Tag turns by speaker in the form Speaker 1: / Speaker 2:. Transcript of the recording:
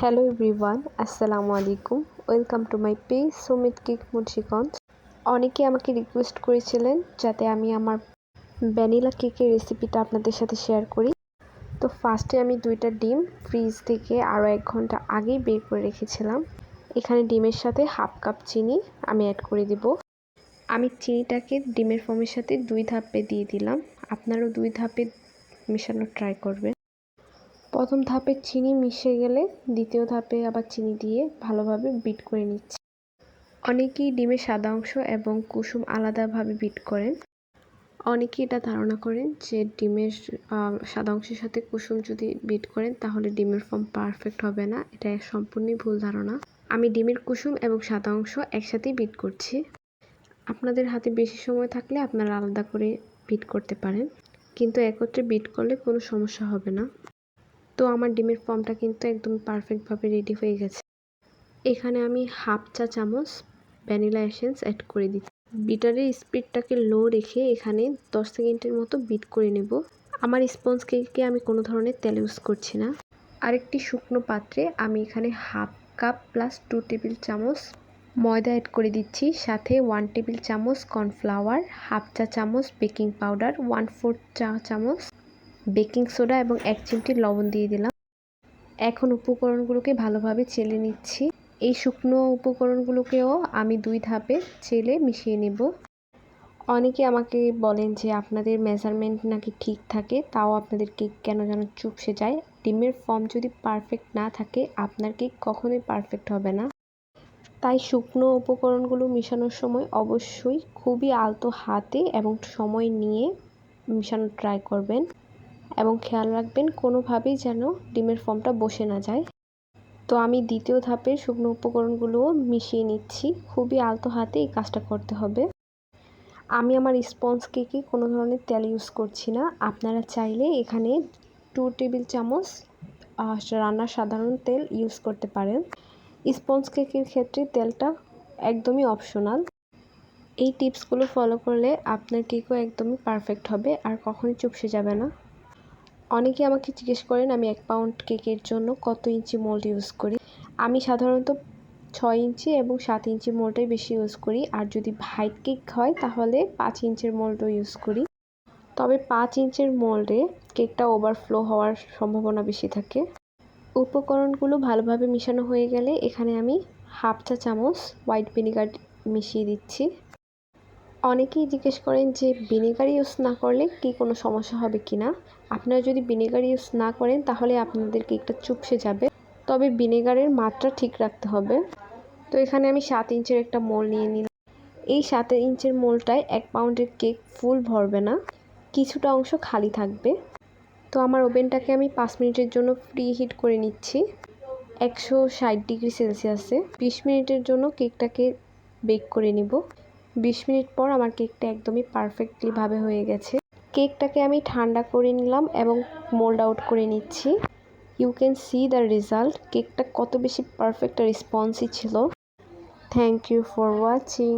Speaker 1: Hello everyone আসসালামু আলাইকুম welcome to my page Sumit cake Munshiganj অনেকে আমাকে রিকোয়েস্ট করেছিলেন যাতে আমি আমার ভ্যানিলা কেকের রেসিপিটা আপনাদের সাথে শেয়ার করি। তো ফার্স্টে আমি দুইটা ডিম ফ্রিজ থেকে আরও এক ঘণ্টা আগেই বের করে রেখেছিলাম। এখানে ডিমের সাথে হাফ কাপ চিনি আমি অ্যাড করে দিব। আমি চিনিটাকে ডিমের ফর্মের সাথে দুই ধাপে দিয়ে দিলাম। আপনারাও দুই ধাপে মেশানোর ট্রাই করবেন। প্রথম ধাপে চিনি মিশে গেলে দ্বিতীয় ধাপে আবার চিনি দিয়ে ভালোভাবে বিট করে নিচ্ছি। অনেকেই ডিমের সাদা অংশ এবং কুসুম আলাদাভাবে বিট করেন। অনেকেই এটা ধারণা করেন যে ডিমের সাদা অংশের সাথে কুসুম যদি বিট করেন তাহলে ডিমের ফর্ম পারফেক্ট হবে না। এটা সম্পূর্ণই ভুল ধারণা। আমি ডিমের কুসুম এবং সাদা অংশ একসাথেই বিট করছি। আপনাদের হাতে বেশি সময় থাকলে আপনারা আলাদা করে বিট করতে পারেন। কিন্তু একত্রে বিট করলে কোনো সমস্যা হবে না। তো আমার ডিমের ফর্মটা কিন্তু একদম পারফেক্টভাবে রেডি হয়ে গেছে। এখানে আমি হাফ চা চামচ ভ্যানিলা এসেন্স অ্যাড করে দিচ্ছি। বিটারের স্পিডটাকে লো রেখে এখানে দশ সেকেন্ডের মতো বিট করে নেব। আমার স্পঞ্জ কেককে আমি কোনো ধরনের তেল ইউজ করছি না। আরেকটি শুকনো পাত্রে আমি এখানে half cup plus two table চামচ ময়দা অ্যাড করে দিচ্ছি। সাথে ওয়ান টেবিল চামচ কর্নফ্লাওয়ার হাফ চা চামচ বেকিং পাউডার ওয়ান ফোর্থ চা চামচ বেকিং সোডা এবং এক চিমটি লবণ দিয়ে দিলাম। এখন উপকরণগুলোকে ভালোভাবে চেলে নিচ্ছি। এই শুকনো উপকরণগুলোকেও আমি দুই ধাপে চেলে মিশিয়ে নেব। অনেকে আমাকে বলেন যে আপনাদের মেজারমেন্ট নাকি ঠিক থাকে, তাও আপনাদের কেক কেন যেন চুপসে যায়? ডিমের ফর্ম যদি পারফেক্ট না থাকে, আপনার কেক কখনোই পারফেক্ট হবে না। তাই শুকনো উপকরণগুলো মেশানোর সময় অবশ্যই খুবই আলতো হাতে এবং সময় নিয়ে মেশানো ট্রাই করবেন। এবং খেয়াল রাখবেন কোনোভাবেই যেন ডিমের ফর্মটা বসে না যায়। তো আমি দ্বিতীয় ধাপের শুকনো উপকরণগুলোও মিশিয়ে নিচ্ছি। খুবই আলতো হাতে এই কাজটা করতে হবে। আমি আমার স্পঞ্জ কেকে কোনো ধরনের তেল ইউজ করছি না। আপনারা চাইলে এখানে টু টেবিল চামচ রান্নার সাধারণ তেল ইউজ করতে পারেন। স্পঞ্জ কেকের ক্ষেত্রে তেলটা একদমই অপশনাল এই টিপসগুলো ফলো করলে আপনার কেকও একদমই পারফেক্ট হবে আর কখনোই চুপসে যাবে না। অনেকে আমাকে জিজ্ঞেস করেন, আমি এক পাউন্ড কেকের জন্য কত ইঞ্চি মোল্ড ইউজ করি? আমি সাধারণত ছয় ইঞ্চি এবং সাত ইঞ্চি মোল্ডটাই বেশি ইউজ করি। আর যদি হাইট কেক হয়, তাহলে পাঁচ ইঞ্চের মোল্ডও ইউজ করি। তবে পাঁচ ইঞ্চের মোল্ডে কেকটা ওভারফ্লো হওয়ার সম্ভাবনা বেশি থাকে। উপকরণগুলো ভালোভাবে মিশানো হয়ে গেলে এখানে আমি হাফ চা চামচ হোয়াইট ভিনিগার মিশিয়ে দিচ্ছি। অনেকেই জিজ্ঞেস করেন যে ভিনেগার ইউজ না করলে কি কোনো সমস্যা হবে কি না? আপনারা যদি ভিনেগার ইউজ না করেন তাহলে আপনাদের কেকটা চুপসে যাবে। তবে ভিনেগারের মাত্রা ঠিক রাখতে হবে। তো এখানে আমি সাত ইঞ্চের একটা মোল নিয়ে নিলাম। এই সাত ইঞ্চের মোলটায় এক পাউন্ডের কেক ফুল ভরবে না। কিছুটা অংশ খালি থাকবে। তো আমার ওভেনটাকে আমি পাঁচ মিনিটের জন্য প্রি হিট করে নিচ্ছি। একশো ষাট ডিগ্রি সেলসিয়াসে। বিশ মিনিটের জন্য কেকটাকে বেক করে নিব। বিশ মিনিট পর আমার কেকটা একদমই পারফেক্টলিভাবে হয়ে গেছে। কেকটাকে আমি ঠান্ডা করে নিলাম এবং মোল্ড আউট করে নিচ্ছি। You can see the result কেকটা কত বেশি পারফেক্ট রেসপন্সই ছিল। Thank you for watching